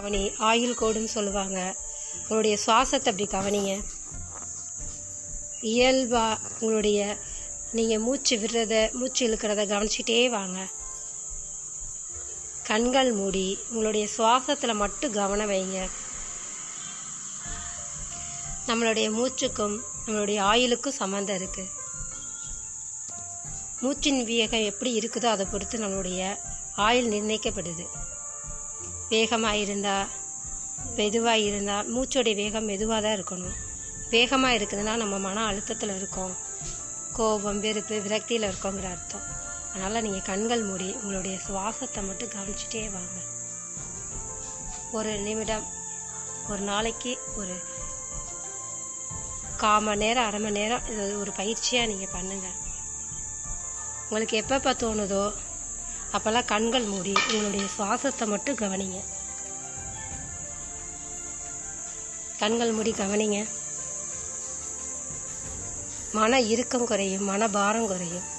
கவனி ஆயில் கோடுன்னு சொல்லுவாங்க. உங்களுடைய சுவாசத்தை அப்படி கவனிங்க இயல்பா உங்களுடைய நீங்கள் மூச்சு விடுறத மூச்சு இழுக்கிறத கவனிச்சிட்டே வாங்க. கண்கள் மூடி உங்களுடைய சுவாசத்தில் மட்டும் கவனம் வைங்க. நம்மளுடைய மூச்சுக்கும் நம்மளுடைய ஆயுளுக்கும் சம்மந்தம் இருக்கு. மூச்சின் வேகம் எப்படி இருக்குதோ அதை பொறுத்து நம்மளுடைய ஆயுள் நிர்ணயிக்கப்படுது. வேகமாக இருந்தால் மெதுவாக இருந்தால் மூச்சோடைய வேகம் மெதுவாக தான் இருக்கணும். வேகமாக இருக்குதுன்னா நம்ம மன அழுத்தத்தில் இருக்கோம். கோபம் வெறுப்பு விரக்தியில் இருக்கோங்கிற அர்த்தம். அதனால் நீங்கள் கண்கள் மூடி உங்களுடைய சுவாசத்தை மட்டும் கவனிச்சிட்டே வாங்க. ஒரு நிமிடம் ஒரு நாளைக்கு ஒரு கால் மணி நேரம் அரை மணி நேரம் இது ஒரு பயிற்சியாக நீங்கள் பண்ணுங்கள் உங்களுக்கு எப்பப்போ தோணுதோ அப்போல்லாம் கண்கள் மூடி உங்களுடைய சுவாசத்தை மட்டும் கவனிங்க. கண்கள் மூடி கவனிங்க. மன இறுக்கம் குறையும் மன பாரம் குறையும்.